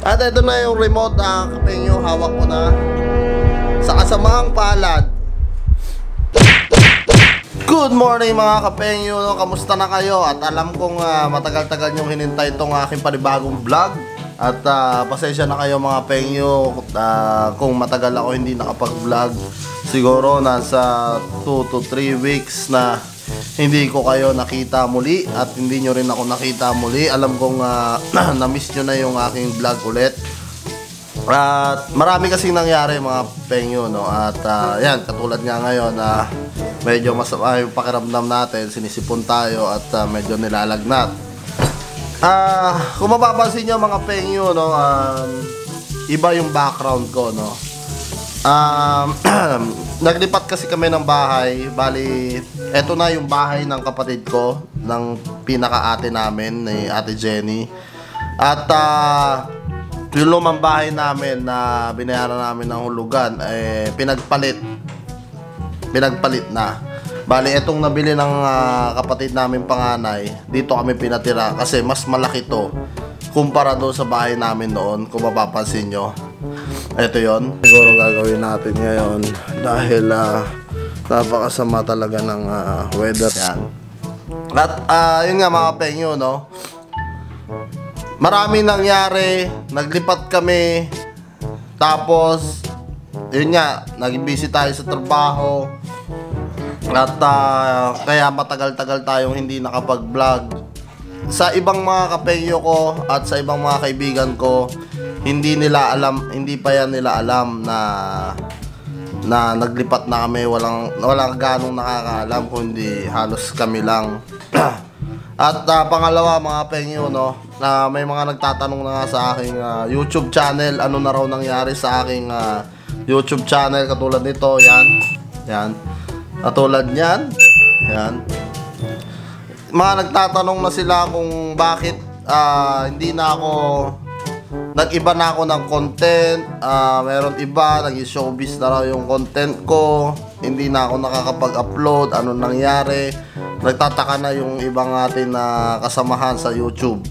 At ito na yung remote na kapengyo, hawak ko na. Sa kasamaang palad. Good morning mga kapengyo, no? kamusta na kayo? At alam kong ah, matagal-tagal niyong hinintay itong aking panibagong vlog. At ah, pasensya na kayo mga pengyo ah, kung matagal ako hindi nakapag-vlog. Siguro nasa 2 to 3 weeks na hindi ko kayo nakita muli at hindi nyo rin ako nakita muli. Alam kong ah, na-miss nyo na yung aking vlog ulit. At marami kasing nangyari mga pengyo no at ah, yan katulad nga ngayon na medyo masama yung pakiramdam natin sinisipon tayo at ah, medyo nilalagnat. Ah, kung mapapansin niyo mga pengyo no um, iba yung background ko no. Um, naglipat kasi kami ng bahay. Bali, eto na yung bahay ng kapatid ko, ng pinaka-ate namin, ni Ate Jenny. At ah, yung lumang bahay namin na binayaran namin ng hulugan, eh, pinagpalit. Pinagpalit na. Bali, etong nabili ng ah, kapatid namin panganay, dito kami pinatira kasi mas malaki to kumpara doon sa bahay namin noon, kung mapapansin nyo. Ito yon Siguro gagawin natin ngayon dahil ah, napakasama talaga ng ah, weather yan. At ah, yun nga mga pengyo, no? Maraming nangyari, naglipat kami, tapos, yun nga, naging busy tayo sa trabaho, at ah, kaya matagal-tagal tayong hindi nakapag-vlog. Sa ibang mga kapengyo ko at sa ibang mga kaibigan ko, hindi nila alam, hindi pa yan nila alam na na naglipat na kami, walang walang ganong nakakaalam kundi halos kami lang. At ah, pangalawa mga pengyo no, na may mga nagtatanong na nga sa aking ah, YouTube channel, ano na raw nangyari sa aking ah, YouTube channel katulad nito, yan. Yan. Katulad niyan. Yan. Mga nagtatanong na sila kung bakit ah, hindi na ako nag-iba na ako ng content. ah, meron iba, naging showbiz na raw yung content ko. Hindi na ako nakakapag-upload. Ano nangyari? Nagtataka na yung ibang atin na kasamahan sa YouTube.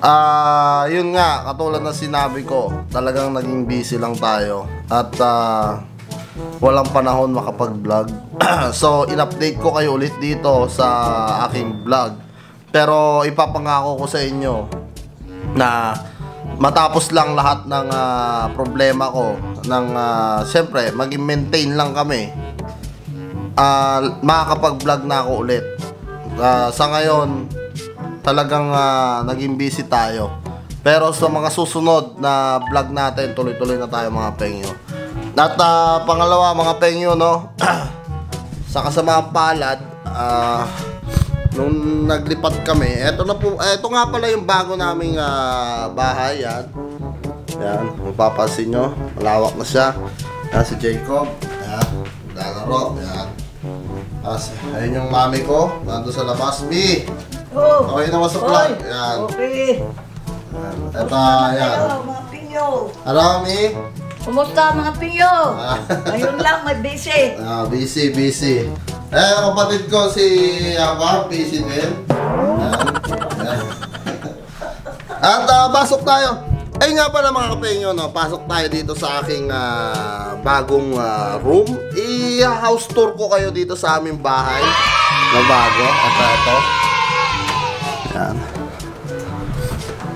Ah, yun nga, katulad na sinabi ko, talagang naging busy lang tayo. At ah, walang panahon makapag-vlog. so, in-update ko kayo ulit dito sa aking vlog. Pero ipapangako ko sa inyo na matapos lang lahat ng ah, problema ko ng uh, siyempre maging maintain lang kami. Ah makakapag-vlog na ako ulit. Ah, sa ngayon talagang ah, naging busy tayo. Pero sa mga susunod na vlog natin tuloy-tuloy na tayo mga pengyo. At ah, pangalawa mga pengyo no? Sa kasamaang palad ah nung naglipat kami, eto na po, eto nga pala yung bago naming ah, bahay, yan. Yan, mapapansin nyo, malawak na siya. Yan si Jacob, yan, lalaro, yan. Tapos, ayun yung mami ko, nandun sa labas, B. Oh, Okay na sa vlog, yan. okay. yan. Eto, yan. Hello, mga pinyo. Ano, Mi? Kumusta mga pinyo? Ah. Ngayon lang, may busy. Ah, busy, busy. Eh, kapatid ko si Aba, busy din. At ah, pasok tayo. Ay nga pala mga kapenyo, no, pasok tayo dito sa aking ah, bagong ah, room. I-house tour ko kayo dito sa aming bahay na bago. At ah, ito. Yan.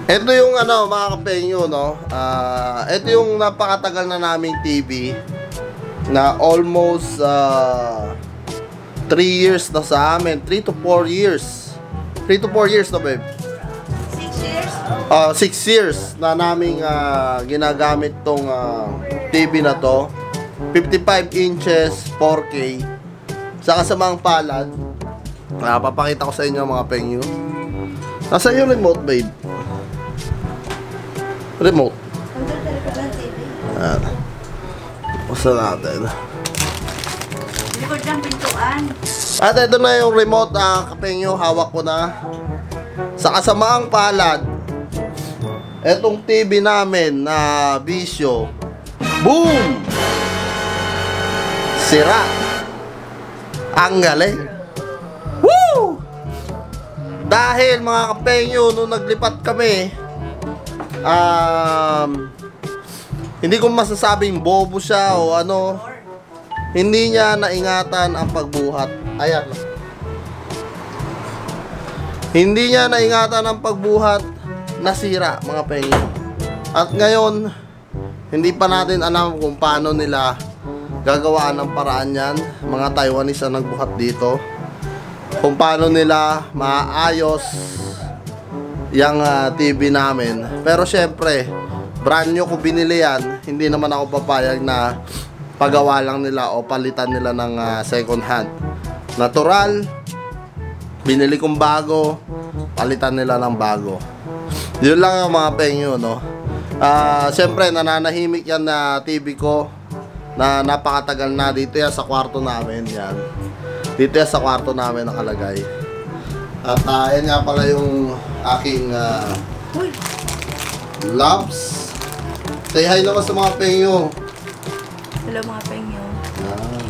Ito yung ano, mga kapenyo, no. Ah, ito yung napakatagal na naming TV na almost 3 years na sa amin. 3 to 4 years. 3 to 4 years na, babe. Six years? Uh, 6 years na naming ah, ginagamit tong ah, TV na to. 55 inches, 4K. Sa kasamang palad. Ah, papakita ko sa inyo mga pengyo. Nasaan yung remote, babe? Remote. TV. Ayan. Basta natin. Pintuan. At ito na yung remote ah, kapengyo, hawak ko na. Sa kasamaang palad, etong TV namin na bisyo, boom! Sira. Ang galing. Woo! Dahil mga kapengyo, nung naglipat kami, um, hindi ko masasabing bobo siya o ano. Hindi niya naingatan ang pagbuhat. Ayan. Hindi niya naingatan ang pagbuhat. Nasira, mga penyo. At ngayon, hindi pa natin alam kung paano nila gagawaan ng paraan yan. Mga Taiwanese ang nagbuhat dito. Kung paano nila maayos yung ah, TV namin. Pero syempre, brand new ko binili yan. Hindi naman ako papayag na pagawa lang nila o palitan nila ng ah, second hand. Natural, binili kong bago, palitan nila ng bago. Yun lang ang mga pengyo, no? Ah, syempre, nananahimik yan na TV ko na napakatagal na dito yan sa kwarto namin yan. Dito yan sa kwarto namin nakalagay. At ah, yan nga pala yung aking Uy, loves. Say hi naman sa mga pengyo. Hello mga pengyo. Yan.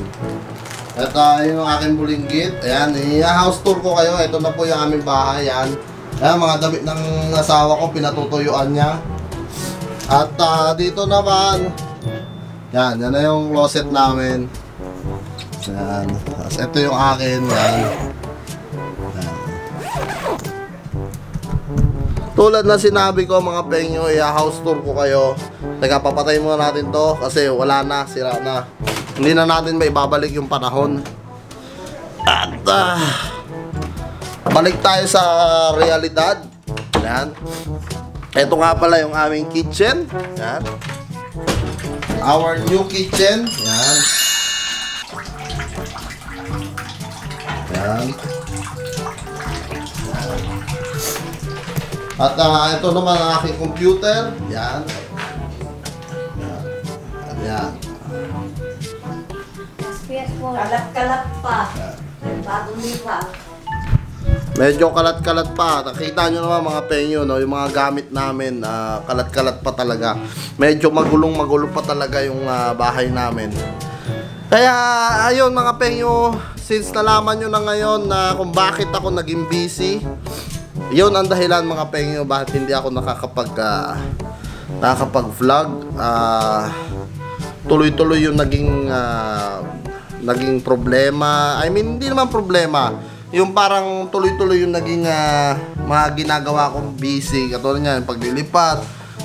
Ito uh, yung aking bulinggit. Ayan, i-house tour ko kayo. Ito na po yung aming bahay. Ayan. Ayan, mga damit ng asawa ko, pinatutuyuan niya. At ah, dito naman, yan, yan na yung closet namin. Yan. Ito yung akin. Yan. Tulad na sinabi ko mga pengyo, i-house tour ko kayo. Teka, muna natin to kasi wala na, sira na. Hindi na natin may babalik yung panahon. At ah, balik tayo sa realidad. Yan. Ito nga pala yung aming kitchen. Yan. Our new kitchen. Yan. Yan. At ah, ito naman ang aking computer. Yan. Yan. Yan. Kalat-kalat pa. Bagong lipa. Medyo kalat-kalat pa. Nakita nyo naman mga penyo, no? yung mga gamit namin, ah, kalat-kalat pa talaga. Medyo magulong-magulo pa talaga yung ah, bahay namin. Kaya, ayun mga penyo, since nalaman nyo na ngayon na kung bakit ako naging busy, yun ang dahilan mga penyo bakit hindi ako nakakapag ah, nakakapag-vlog. Ah, tuloy-tuloy yung naging ah, naging problema. I mean, hindi naman problema. Yung parang tuloy-tuloy yung naging ah, mga ginagawa kong busy. Katulad niya, yung paglilipat,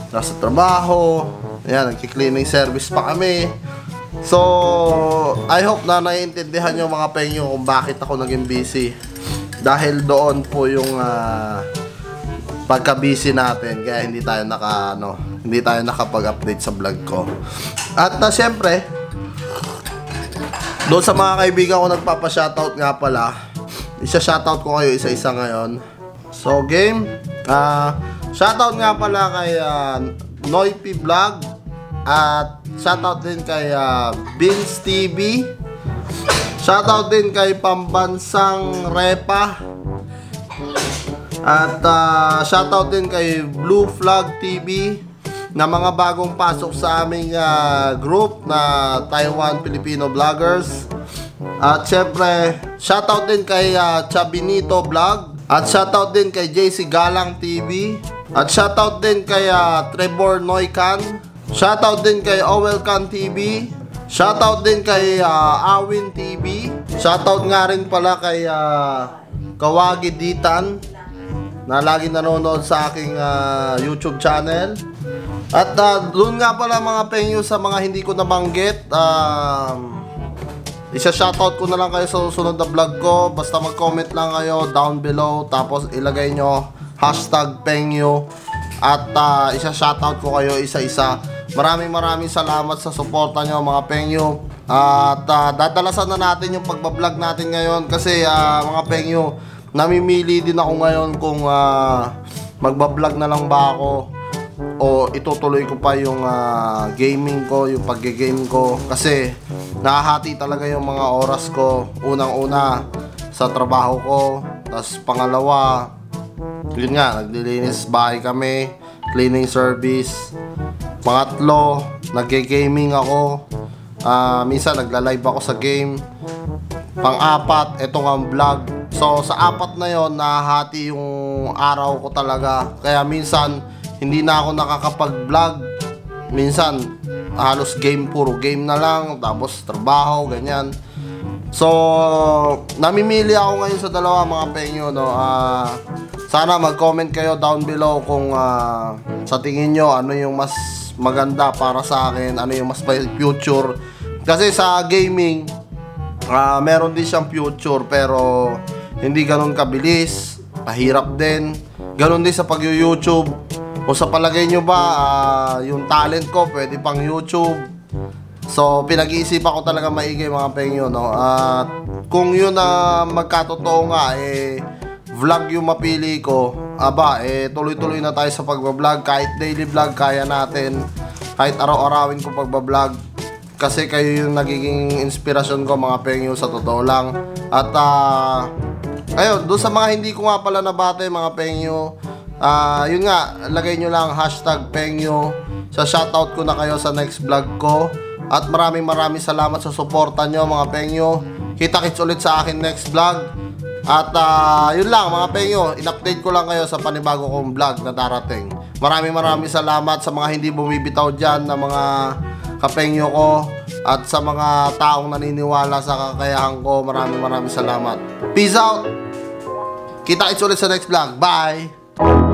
nasa trabaho, yan, nagki-cleaning service pa kami. So, I hope na naiintindihan nyo mga penyo kung bakit ako naging busy. Dahil doon po yung ah, pagka-busy natin kaya hindi tayo naka ano, hindi tayo nakapag-update sa vlog ko. At na syempre, doon sa mga kaibigan ko nagpapa-shoutout nga pala. Isa-shoutout ko kayo isa-isa ngayon. So game, ah shoutout nga pala kay uh, Noipi Vlog at shoutout din kay ah, Vince TV. Shoutout din kay Pambansang Repa. At ah, shoutout din kay Blue Flag TV na mga bagong pasok sa aming ah, group na Taiwan Filipino Vloggers. At syempre, shoutout din kay ah, Chabinito Vlog. At shoutout din kay JC Galang TV. At shoutout din kay ah, Trevor Noikan. Shoutout din kay Owelcan TV. Shoutout din kay ah, Awin TV. Shoutout nga rin pala kay ah, Kawagi Ditan na lagi nanonood sa aking ah, YouTube channel. At ah, doon nga pala mga penyo sa mga hindi ko nabanggit, um, isa shoutout ko na lang kayo sa susunod na vlog ko. Basta mag-comment lang kayo down below. Tapos ilagay nyo hashtag penyo. At ah, isa shoutout ko kayo isa-isa. Maraming maraming salamat sa suporta nyo mga penyo. At ah, dadalasan na natin yung pagbablog natin ngayon. Kasi ah, mga penyo, namimili din ako ngayon kung ah, magbablog na lang ba ako o itutuloy ko pa yung ah, gaming ko, yung pagge-game ko kasi nahahati talaga yung mga oras ko. Unang-una sa trabaho ko, tapos pangalawa, yun nga, naglilinis bahay kami, cleaning service. Pangatlo, nagge-gaming ako. Ah, minsan nagla-live ako sa game. Pang-apat, ito nga vlog. So, sa apat na yon nahahati yung araw ko talaga. Kaya minsan, hindi na ako nakakapag-vlog minsan halos game puro game na lang tapos trabaho ganyan so namimili ako ngayon sa dalawa mga penyo no Ah, sana mag-comment kayo down below kung ah, sa tingin nyo ano yung mas maganda para sa akin ano yung mas may future kasi sa gaming Ah, meron din siyang future pero hindi ganun kabilis, pahirap din. Ganun din sa pag-YouTube. O sa palagay nyo ba, ah, yung talent ko pwede pang YouTube. So, pinag-iisipan ko talaga maigi mga pengyo, no? At kung yun na magkatotoo nga, eh, vlog yung mapili ko, aba, eh, tuloy-tuloy na tayo sa pagbablog. Kahit daily vlog, kaya natin. Kahit araw-arawin ko pagbablog kasi kayo yung nagiging inspirasyon ko mga pengyo sa totoo lang. At ah ayun, doon sa mga hindi ko nga pala nabate mga pengyo, ah yun nga, lagay nyo lang hashtag pengyo. Sa shoutout ko na kayo sa next vlog ko. At maraming maraming salamat sa suporta nyo mga pengyo. Kita-kits ulit sa akin next vlog. At ah, yun lang mga pengyo, in-update ko lang kayo sa panibago kong vlog na darating. Maraming maraming salamat sa mga hindi bumibitaw dyan na mga kapengyo ko at sa mga taong naniniwala sa kakayahan ko. Maraming maraming salamat. Peace out! Kita-kits ulit sa next vlog. Bye!